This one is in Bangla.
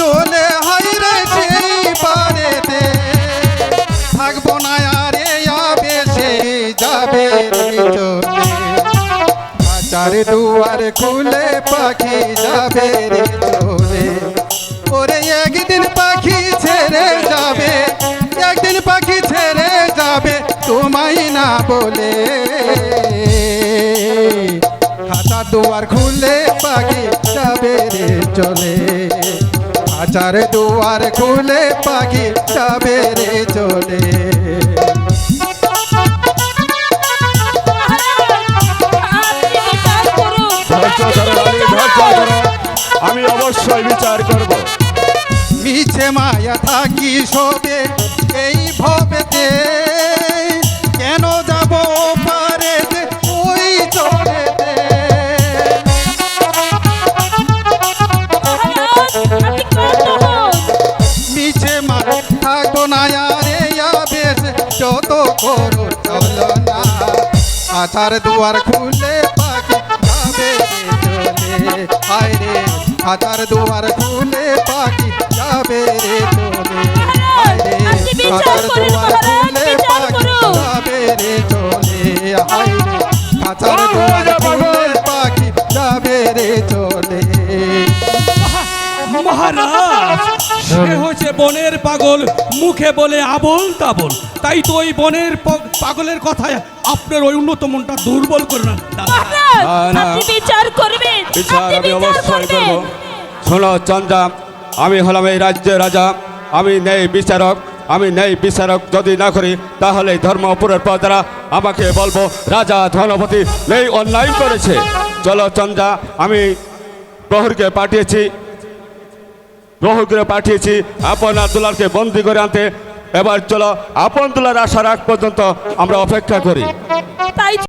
চলে থাকব না আরে যাবে দুয়ার খুলে পাখি যাবে রে চলে ওরে একদিন পাখি ছেড়ে যাবে, একদিন পাখি ছেড়ে যাবে, তোমায় না বলে। খাতা দুয়ার খুলে পাখি যাবে রে চলে হাজার দুয়ার খুলে পাখি যাবে রে চলে। আমি অবশ্যই বিচার করব। মিছে মায়া থাকি সবে এই করো চলো না। আচার দুয়ার খুলে পাখি যাবে চলে হায় রে আচার দুয়ার খুলে পাখি যাবে রে চলে হায় রে করুন, দুয়ার খুলে পাখি। যাবে রে চলে হায় রে আচার দুয়ার খুলে পাখি যাবে রে চলে মহারাজ সে হচ্ছে বনের পাগল মুখে বলে আবল তাবল। তাই তো ওই বনের পাগলের কথায় আপনার ওই উন্নত মনটা দুর্বল করে না। আপনি বিচার করবেন বিচার আমি অবশ্যই করব। শোনো চন্দ্রা আমি হলাম এই রাজ্যের রাজা। আমি নেই বিচারক আমি নেই বিচারক যদি না করি তাহলে ধর্ম ধর্মপুরের প্রজারা আমাকে বলব রাজা ধনপতি নেই অন্যায় করেছে। চলো চন্দ্রা আমি প্রহরকে পাঠিয়েছি। প্রহরকে পাঠিয়েছি। আপন আবদুল্লাহকে বন্দি করে আনতে। এবার চলো, আপন দুলার আসার আগ পর্যন্ত আমরা অপেক্ষা করি।